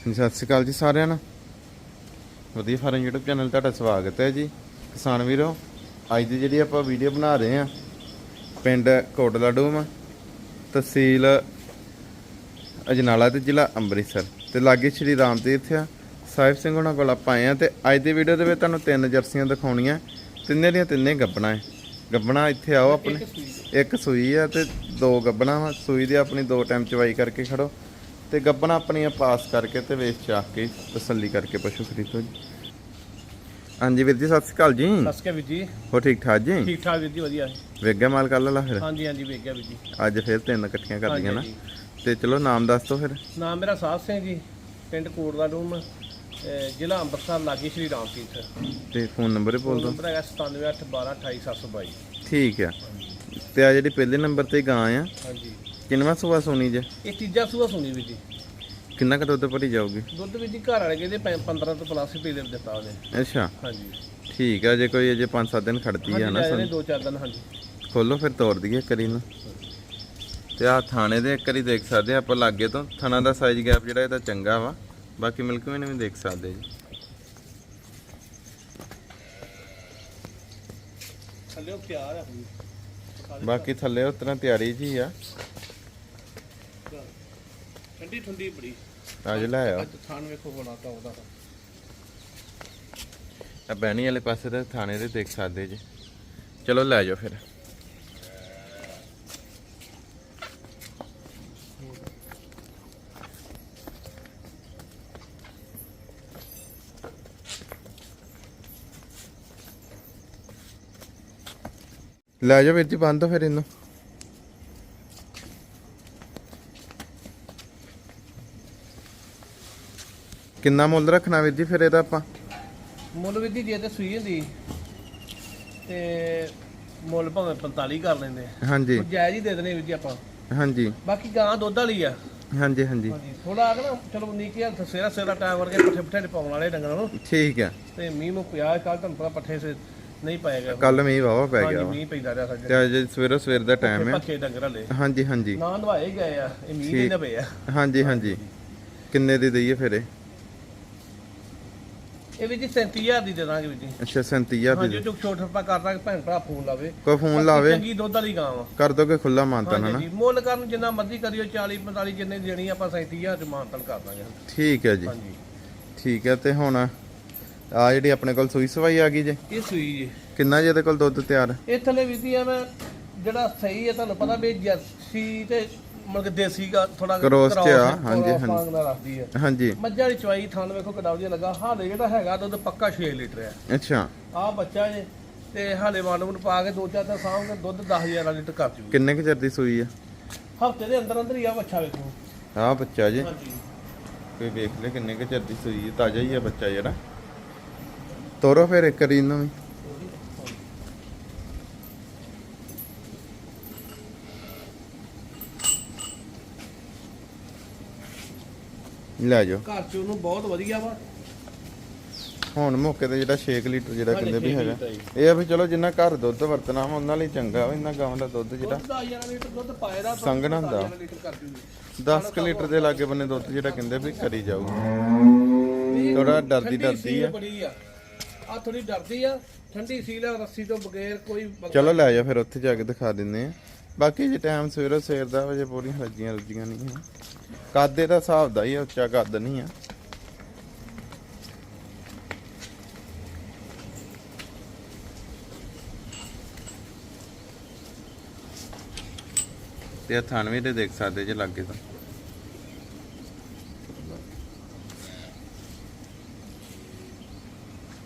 ਸਤਿ ਸ਼੍ਰੀ ਅਕਾਲ ਜੀ ਸਾਰਿਆਂ ਨੂੰ। ਵਧੀਆ ਫਾਰਮ YouTube ਚੈਨਲ ਤੁਹਾਡਾ ਸਵਾਗਤ ਹੈ ਜੀ। ਕਿਸਾਨ ਵੀਰੋ ਅੱਜ ਦੀ ਜਿਹੜੀ ਆਪਾਂ ਵੀਡੀਓ ਬਣਾ ਰਹੇ ਆ ਪਿੰਡ ਕੋਟਲਾ ਡੂਮ ਤਹਿਸੀਲ ਅਜਨਾਲਾ ਤੇ ਜ਼ਿਲ੍ਹਾ ਅੰਮ੍ਰਿਤਸਰ। ਤੇ ਲਾਗੇ ਸ਼੍ਰੀ ਰਾਮ ਤੀਰਥ ਆ। ਸਾਹਿਬ ਸਿੰਘ ਉਹਨਾਂ ਕੋਲ ਆਪਾਂ ਆਏ ਆ ਤੇ ਅੱਜ ਦੀ ਵੀਡੀਓ ਦੇ ਵਿੱਚ ਤੁਹਾਨੂੰ ਤਿੰਨ ਜਰਸੀਆਂ ਦਿਖਾਉਣੀਆਂ। ਤਿੰਨੇ ਦੀਆਂ ਤਿੰਨੇ ਗੱਬਣਾ ਹੈ। ਗੱਬਣਾ ਇੱਥੇ ਆਓ ਆਪਣੇ। ਇੱਕ ਸੂਈ ਆ ਤੇ ਦੋ ਗੱਬਣਾ ਵਾ। ਸੂਈ ਦੀ ਆਪਣੀ ਦੋ ਟਾਈਮ ਚਵਾਈ ਕਰਕੇ ਖੜੋ। ਤੇ ਗੱਬਣਾ ਆਪਣੀਆਂ ਪਾਸ ਕਰਕੇ ਤੇ ਵੇਚ ਚਾਹ ਕੇ ਤਸੱਲੀ ਕਰਕੇ ਪਸ਼ੂ ਖਰੀਦੋ ਜੀ। ਹਾਂਜੀ ਵੀਰ ਜੀ ਸਤਿ ਸ਼੍ਰੀ ਅਕਾਲ ਜੀ। ਦੱਸ ਕੇ ਵੀਰ ਜੀ। ਹੋ ਠੀਕ ਠਾਕ ਜੀ? ਠੀਕ ਠਾਕ ਵੀਰ ਜੀ ਵਧੀਆ। ਹੈ ਵੇਖ ਗਿਆ ਮਾਲ ਕੱਲ ਲਾ ਫਿਰ? ਹਾਂਜੀ ਹਾਂਜੀ ਵੇਖ ਗਿਆ ਵੀਰ ਜੀ। ਅੱਜ ਫਿਰ ਤਿੰਨ ਇਕੱਠੀਆਂ ਕਰ ਲਈਆਂ ਨਾ। ਤੇ ਚਲੋ ਨਾਮ ਦੱਸ ਦਿਓ ਫਿਰ। ਨਾਮ ਮੇਰਾ ਸਾਧ ਸਿੰਘ ਜੀ ਪਿੰਡ ਕੋਟ ਦਾ ਡੂਮ ਜ਼ਿਲ੍ਹਾ ਅੰਮ੍ਰਿਤਸਰ ਲਾਗੇ ਸ਼੍ਰੀ ਰਾਮ ਤੀਰਥ ਤੇ ਫੋਨ ਨੰਬਰ ਹੀ ਬੋਲ ਦਿਓ। ਨੰਬਰ ਹੈਗਾ 9781122722 ਠੀਕ ਆ। ਤੇ ਆ ਜਿਹੜੀ ਪਹਿਲੇ ਨੰਬਰ ਤੇ ਗਾਂ ਆ। ਹਾਂਜੀ। ਕਿੰਨਵਾ ਸੂਆ ਸੋਨੀ ਜੇ? ਇਹ ਤੀਜਾ ਸੂਆ ਸੁਣੀ ਵੀਰ ਜੀ। ਕਿੰਨਾ ਕੁ ਦੁੱਧ ਭਰੀ ਜਾਊਗੀ? ਦੁੱਧ ਵੀਰ ਜੀ ਘਰ ਵਾਲੇ ਕਹਿੰਦੇ ਪੰ- 15 ਤੋਂ ਪਲੱਸ ਪੀ ਦੇ ਦਿੱਤਾ ਉਹਨੇ। ਅੱਛਾ। ਹਾਂਜੀ। ਠੀਕ ਆ ਜੇ ਕੋਈ ਅਜੇ 5-7 ਦਿਨ ਖੜਦੀ ਆ ਨਾ ਸੋਨੀ। ਦੋ ਚਾਰ ਦਿਨ ਹਾਂਜੀ। ਖੋਲੋ ਫਿਰ ਤੋੜ ਦਈਏ ਕਰੀ ਨੂੰ ਤੇ ਆ ਥਾਣੇ ਦੇ ਇੱਕ ਵਾਰੀ ਦੇਖ ਸਕਦੇ ਆ ਆਪਾਂ ਲਾਗੇ ਤੋਂ। ਥਣਾ ਦਾ ਸਾਈਜ਼ ਗੈਪ ਜਿਹੜਾ ਇਹਦਾ ਚੰਗਾ ਵਾ। ਬਾਕੀ ਮਿਲਕਵੇ ਨੇ ਵੀ ਦੇਖ ਸਕਦੇ ਜੀ। ਥੱਲੇ ਉਹ ਪਿਆਰ ਆ ਬਾਕੀ ਥੱਲੇ ਤਰ੍ਹਾਂ ਤਿਆਰੀ ਜੀ ਆ। ਠੰਡੀ ਠੰਡੀ ਬੜੀ। ਅੱਜ ਲੈ ਆਓ। ਅੱਜ ਥਾਣ ਵੇਖੋ ਬਣਾਤਾ ਉਹਦਾ ਆ ਬੈਣੀ ਵਾਲੇ ਪਾਸੇ ਦੇ ਥਾਣੇ ਦੇ ਦੇਖ ਸਕਦੇ ਜੀ। ਚਲੋ ਲੈ ਜਾਓ ਫਿਰ। ਲੈ ਜਾਓ ਵੀਰ ਜੀ ਬੰਦ ਫਿਰ ਇਹਨੂੰ। ਕਿੰਨਾ ਮੁੱਲ ਰੱਖਣਾ ਵੀਰ ਜੀ ਫਿਰ ਇਹਦਾ ਆਪਾਂ? ਮੁੱਲ ਵੀਰ ਜੀ ਜੇ ਤੇ ਸੂਈ ਹੁੰਦੀ ਤੇ ਮੁੱਲ ਭਾਵੇਂ 45 ਕਰ ਲੈਂਦੇ ਹਾਂਜੀ। ਜਾਇਜ਼ ਹੀ ਦੇ ਦੇਣੇ ਵੀਰ ਜੀ ਆਪਾਂ। ਹਾਂਜੀ। ਬਾਕੀ ਗਾਂ ਦੁੱਧ ਵਾਲੀ ਆ। ਹਾਂਜੀ ਹਾਂਜੀ। ਥੋੜਾ ਆ ਨਾ ਚਲੋ ਨੀਕੀ ਹੱਥ ਸੇਰਾ ਸੇਰਾ ਟਾਈਮ ਵਰਗੇ ਪੱਠੇ ਪੱਠੇ ਪਾਉਣ ਵਾਲੇ ਡੰਗਰਾਂ ਨੂੰ। ਠੀਕ ਆ। ਤੇ ਮੀਂਹ ਨੂੰ ਪਿਆ ਕੱਲ ਤੁਹਾਨੂੰ ਪਤਾ ਪੱਠੇ ਸੇ ਨਹੀਂ ਪਾਏਗਾ ਕੱਲ ਮੀਂਹ ਵਾਵਾ ਪੈ ਗਿਆ ਮੀਂਹ ਪੈਂਦਾ ਰਿਹਾ ਸਾਡੇ। ਤੇ ਅੱਜ ਸਵੇਰੋ ਸਵੇਰ ਦਾ ਟਾਈਮ ਹੈ ਪੱਖੇ ਡੰਗਰ ਹਲੇ ਹਾਂਜੀ ਹਾਂਜੀ। ਨਾ ਨਵਾਏ ਗਏ ਆ ਇਹ ਮੀਂਹ ਦੇ। ਨਾ ਪਏ ਆ। ਹਾਂਜੀ। ਹਾਂਜੀ। ਕਿੰਨੇ ਦੀ ਦਈਏ ਫਿਰ ਇਹ? ਇਹ ਵੀ ਜੀ 33000 ਦੀ ਦੇ ਦਾਂਗੇ ਵੀ ਜੀ। ਅੱਛਾ 37000 ਹਾਂਜੀ ਦੀ। ਜੋ ਛੋਟ ਫੱਪਾ ਕਰਦਾ ਭੈਣ ਭਰਾ ਫੋਨ ਲਾਵੇ। ਕੋਈ ਫੋਨ ਲਾਵੇ। ਚੰਗੀ ਦੁੱਧ ਵਾਲੀ ਗਾਂ ਵਾ। ਕਰ ਦੋਗੇ ਖੁੱਲਾ ਮਾਨਤਾ ਨਾ ਹਾਂਜੀ। ਜੀ ਮੁੱਲ ਕਰਨ ਜਿੰਨਾ ਮਰਜ਼ੀ ਕਰਿਓ 40 45 ਜਿੰਨੇ ਦੀ ਦੇਣੀ ਆਪਾਂ 37000 ਚ ਮਾਨਤਨ ਕਰ ਦਾਂਗੇ। ਠੀਕ ਹੈ ਜੀ। ਹਾਂਜੀ। ਠੀਕ ਹੈ ਤੇ ਹੁਣ ਆ ਜਿਹੜੀ ਆਪਣੇ ਕੋਲ ਸੂਈ ਸਵਾਈ ਆ ਗਈ ਜੇ? ਇਹ ਸੂਈ ਜੀ। ਕਿੰਨਾ ਜੇ ਇਹਦੇ ਕੋਲ ਦੁੱਧ ਤਿਆਰ? ਇਹ ਥੱਲੇ ਵਿਧੀ ਆ ਮੈਂ ਜਿਹੜਾ ਸਹੀ ਹੈ ਤੁਹਾਨੂੰ ਪਤਾ ਵੀ ਜਰਸੀ ਤੇ ਮਤਲਬ ਕਿ ਦੇਸੀ ਦਾ ਥੋੜਾ Cross ਚ ਆ, ਹਾਂਜੀ, ਹਾਂਜੀ। ਰੱਖਦੀ ਹੈ ਹਾਂਜੀ। ਮੱਝਾਂ ਦੀ ਚਵਾਈ ਵੇਖੋ ਕਿੱਡਾ ਵਧੀਆ ਲੱਗਾ। ਹਾਲੇ ਜਿਹੜਾ ਹੈਗਾ ਦੁੱਧ ਪੱਕਾ 6 ਲੀਟਰ ਹੈ ਅੱਛਾ। ਆਹ ਬੱਚਾ ਜੇ ਤੇ ਹਾਲੇ ਵੰਡ ਵੰਡ ਪਾ ਕੇ ਦੋ ਚਾਰ ਤਾਂ ਸਾਂਭ ਕੇ ਦੁੱਧ 10000 ਲੀਟਰ ਕਰ ਜੂ ਕਿੰਨੇ ਕੁ ਚਿਰ ਦੀ ਸੂਈ ਆ? ਹਫ਼ਤੇ ਦੇ ਅੰਦਰ ਅੰਦਰ ਹੀ ਆ ਬੱਚਾ ਵੇਖੋ। ਆ ਬੱਚਾ ਜੀ। ਹਾਂਜੀ। ਕੋਈ ਵੇਖ ਲੈ ਕਿੰਨੇ ਕੁ ਚਿਰ ਦੀ ਸੂਈ ਤਾਜ਼ਾ ਹੀ ਆ ਬੱਚਾ ਜਿਹੜਾ। ਤੋਰੋ ਫਿਰ ਇੱਕ ਵਾਰੀ ਇਹਨੂੰ ਵੀ। ਲੈ ਜਾਓ। ਘਰ ਚ ਉਹਨੂੰ ਬਹੁਤ ਵਧੀਆ ਵਾ। ਹੁਣ ਮੌਕੇ ਤੇ ਜਿਹੜਾ 6 ਲੀਟਰ ਜਿਹੜਾ ਕਹਿੰਦੇ ਵੀ ਹੈਗਾ। ਇਹ ਆ ਵੀ ਚਲੋ ਜਿੰਨਾ ਘਰ ਦੁੱਧ ਵਰਤਣਾ ਵਾ ਉਹਨਾਂ ਲਈ ਚੰਗਾ ਵਾ ਇਹਨਾਂ ਗਾਵਾਂ ਦਾ ਦੁੱਧ ਜਿਹੜਾ। ਦੁੱਧ 10000 ਲੀਟਰ ਦੁੱਧ ਪਾਏਦਾ ਸੰਘ ਨਾ ਹੁੰਦਾ। ਲੀਟਰ ਕਰ ਜੂਗੀ 10 ਕੁ ਲੀਟਰ ਦੇ ਲਾਗੇ ਬੰਨੇ ਦੁੱਧ ਜਿਹੜਾ ਕਹਿੰਦੇ ਵੀ ਕਰੀ ਜਾਊਗੀ ਥੋੜਾ ਡਰਦੀ ਡਰਦੀ ਆ। ਆ। ਥੋੜੀ ਡਰਦੀ ਆ। ਠੰਡੀ ਸੀਲ ਆ ਰੱਸੀ ਤੋਂ ਬਗੈਰ ਕੋਈ ਚਲੋ ਲੈ ਜਾ ਫਿਰ ਉੱਥੇ ਜਾ ਕੇ ਦਿਖਾ ਦਿੰਨੇ ਆ। ਬਾਕੀ ਜੇ ਟਾਈਮ ਸਵੇਰੋ ਸਵੇਰ ਦਾ ਵਜੇ ਪੂਰੀਆਂ ਰੱਜੀਆਂ ਰੁੱਜੀਆਂ ਨਹੀਂ ਹੈ। ਕਾਦੇ ਦਾ ਹਿਸਾਬ ਦਾ ਹੀ ਆ, ਉੱਚਾ ਕੱਦ ਨਹੀਂ ਆ। ਤੇ ਆ ਥਾਨਵੇਂ ਤੇ ਦੇਖ ਸਕਦੇ ਜੇ ਲੱਗੇ ਤਾਂ।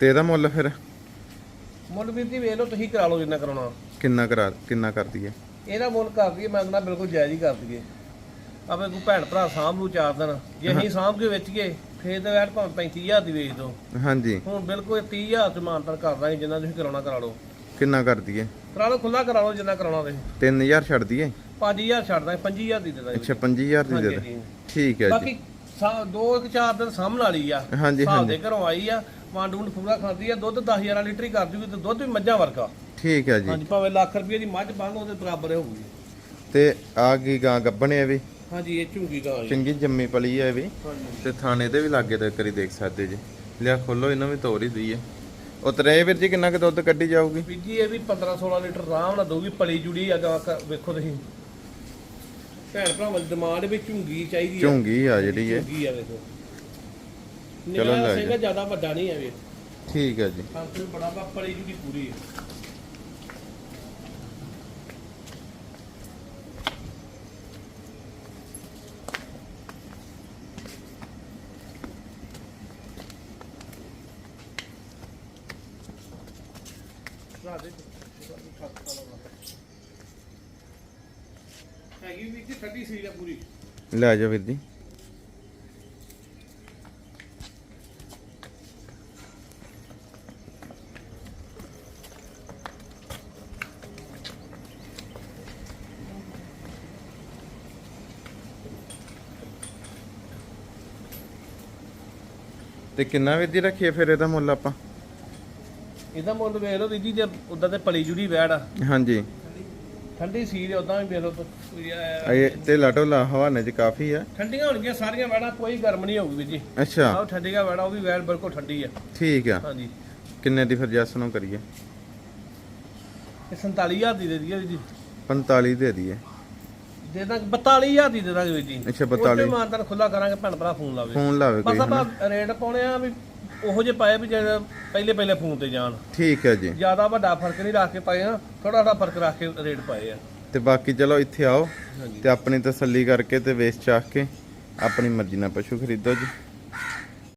ਤੇ ਇਹਦਾ ਮੁੱਲ ਫਿਰ? ਮੁੱਲ ਵੀਰ ਜੀ ਵੇਖ ਲਓ ਤੁਸੀਂ ਕਰਾ ਲਓ ਜਿੰਨਾ ਕਰਾਉਣਾ। ਕਿੰਨਾ ਕਰਾ ਕਿੰਨਾ ਕਰ ਦਈਏ ਇਹਦਾ ਮੁੱਲ ਕਰ ਦਈਏ ਮੈਂ ਕਹਿੰਦਾ ਬਿਲਕੁਲ ਜਾਇਜ਼ ਹੀ ਕਰ ਦਈਏ। ਆਪੇ ਕੋਈ ਭੈਣ ਭਰਾ ਸਾਂਭ ਨੂੰ ਚਾਰ ਦਿਨ। ਜੇ ਅਸੀਂ ਸਾਂਭ ਕੇ ਵੇਚ ਗਏ ਫੇਰ ਤਾਂ ਐਡ ਭਾਵੇਂ 35000 ਦੀ ਵੇਚ ਦੋ। ਹਾਂਜੀ। ਹੁਣ ਬਿਲਕੁਲ 30000 ਚ ਮਾਨਤਨ ਕਰ ਦਾਂਗੇ ਜਿੰਨਾ ਤੁਸੀਂ ਕਰਾਉਣਾ ਕਰਾ ਲਓ। ਕਿੰਨਾ ਕਰ ਦਈਏ? ਕਰਾ ਲਓ ਖੁੱਲਾ ਕਰਾ ਲਓ ਜਿੰਨਾ ਕਰਾਉਣਾ ਤੁਸੀਂ 3000 ਛੱਡ ਦਈਏ? 5000 ਛੱਡ ਦਾਂਗੇ 25000 ਦੀ ਦੇ ਦਾਂਗੇ। ਅੱਛਾ 25000 ਦੀ ਦੇ ਦੇ। ਠੀਕ ਹੈ ਜੀ। ਬਾਕੀ ਦੋ ਇੱਕ ਚਾਰ ਦਿਨ ਸਾਂਭ ਵਾਲੀ ਆ। ਹਾਂਜੀ ਹਾਂਜੀ। ਘਰੋਂ ਆਈ ਆ ਵੰਡ ਵੰਡ ਪੂਰਾ ਖਾਂਦੀ ਆ ਦੁੱਧ 10000 ਲੀਟਰ ਹੀ ਕਰ ਜੂਗੀ ਤੇ ਦੁੱਧ ਵੀ ਮੱਝਾਂ ਵਰਗਾ। ਠੀਕ ਹੈ ਜੀ। ਹਾਂਜੀ ਭਾਵੇਂ ਲੱਖ ਰੁਪਏ ਦੀ ਮੱਝ ਬੰਨ ਉਹਦੇ ਬਰਾਬਰ ਹੋਊਗੀ। ਤੇ ਆ ਗਈ ਗਾਂ ਗੱਬਣੇ ਵੀ? ਹਾਂਜੀ ਇਹ ਝੁੰਗੀ ਗਾਂ ਜੀ। ਚੰਗੀ ਜੰਮੀ ਪਲੀ ਹੈ ਇਹ ਵੀ। ਹਾਂਜੀ। ਤੇ ਥਾਣੇ ਤੇ ਵੀ ਲਾਗੇ ਤੇ ਕਰੀ ਦੇਖ ਸਕਦੇ ਜੀ। ਲਿਆ ਖੋਲੋ ਇਹਨਾਂ ਵੀ ਤੋਰ ਹੀ ਦਈ ਹੈ ਉਤਰੇ ਵੀਰ ਜੀ ਕਿੰਨਾ ਕੁ ਦੁੱਧ ਕੱਢੀ ਜਾਊਗੀ? ਜੀ ਇਹ ਵੀ 15 16 ਲੀਟਰ ਆਰਾਮ ਨਾਲ ਦਊਗੀ ਪਲੀ ਜੁੜੀ ਆ ਗਾਂ ਕ- ਵੇਖੋ ਤੁਸੀਂ। ਭੈਣ ਭਰਾਵਾਂ ਦੀ ਡਿਮਾਂਡ ਵੀ ਝੁੰਗੀ ਚਾਹੀਦੀ ਆ। ਝੁੰਗੀ ਆ ਜਿਹੜੀ ਇਹ। ਝੁੰਗੀ ਆ ਵੇਖੋ। ਚਲੋ ਜਾ। ਸਿੰਘਾ ਜ਼ਿਆਦਾ ਵੱਡਾ ਨਹੀਂ ਹੈ ਵੀ ਠੀਕ ਹੈ ਜੀ। ਸੰਤ ਵੀ ਬੜਾ ਵਾ ਪਲੀ ਜੁੜੀ ਪੂਰੀ ਹੈ ਹੈਗੀ ਵੀ ਜੀ ਠੰਡੀ ਸੀ ਆ ਪੂਰੀ। ਲੈ ਜਾ ਵੀਰ ਜੀ। ਤੇ ਕਿੰਨਾ ਵੀਰ ਜੀ ਰੱਖੀਏ ਫਿਰ ਇਹਦਾ ਮੁੱਲ ਆਪਾਂ? ਇਹਦਾ ਮੁੱਲ ਵੇਖ ਲਓ ਦੀਦੀ ਜੇ ਉਦਾਂ ਤੇ ਪਲੀ ਜੁੜੀ ਵੈੜ ਆ। ਹਾਂਜੀ। ਠੰਡੀ ਸੀ ਦੇ ਉਦਾਂ ਵੀ ਵੇਖ ਲਓ ਤੁਸੀਂ, ਅਹ, ਇਹ ਤੇ ਲਾਟੋ ਲਾ ਹਵਾਨੇ ਚ ਕਾਫੀ ਆ। ਠੰਡੀਆਂ ਹੋਣਗੀਆਂ ਸਾਰੀਆਂ ਵੈੜਾਂ ਕੋਈ ਗਰਮ ਨਹੀਂ ਹੋਊਗੀ ਵੀਰ ਜੀ। ਅੱਛਾ। ਆਹ ਠੰਡੀਆਂ ਵੈੜਾਂ ਉਹ ਵੀ ਵੈੜ ਬਿਲਕੁਲ ਠੰਡੀ ਆ। ਠੀਕ ਆ। ਹਾਂਜੀ। ਕਿੰਨੇ ਦੀ ਫਿਰ ਜੈਸ ਨੂੰ ਕਰੀਏ? ਇਹ 47000 ਦੀ ਦੇ ਦਈਏ ਵੀਰ ਜੀ। 45 ਦੇ ਦਈਏ। ਦੇ ਦਾਂਗੇ 42000 ਦੀ ਦੇ ਦਾਂਗੇ ਵੀਰ ਜੀ। ਅੱਛਾ, 42 ਮਾਨਤਨ ਖੁੱਲਾ ਕਰਾਂਗੇ ਭੈਣ ਭਰਾ ਫੋਨ ਲਾਵੇ। ਫੋਨ ਲਾਵੇ ਕੋਈ ਬਸ ਆਪਾਂ ਰੇਟ ਪਾਉਣੇ ਆ ਵੀ ਉਹੋ ਜਿਹੇ ਪਾਏ ਵੀ ਜਿਹੜਾ ਪਹਿਲੇ ਪਹਿਲੇ ਫੋਨ ਤੇ ਜਾਣ। ਠੀਕ ਹੈ ਜੀ। ਜ਼ਿਆਦਾ ਵੱਡਾ ਫ਼ਰਕ ਨਹੀਂ ਰੱਖ ਕੇ ਪਾਏ ਆ ਥੋੜਾ ਥੋੜਾ ਫ਼ਰਕ ਰੱਖ ਕੇ ਰੇਟ ਪਾਏ ਆ। ਤੇ ਬਾਕੀ ਚਲੋ ਇੱਥੇ ਆਓ ਤੇ ਆਪਣੀ ਤਸੱਲੀ ਕਰਕੇ ਤੇ ਵੇਚ ਚਾਖ ਕੇ ਆਪਣੀ ਮਰਜ਼ੀ ਨਾਲ ਪਸ਼ੂ ਖਰੀਦੋ ਜੀ।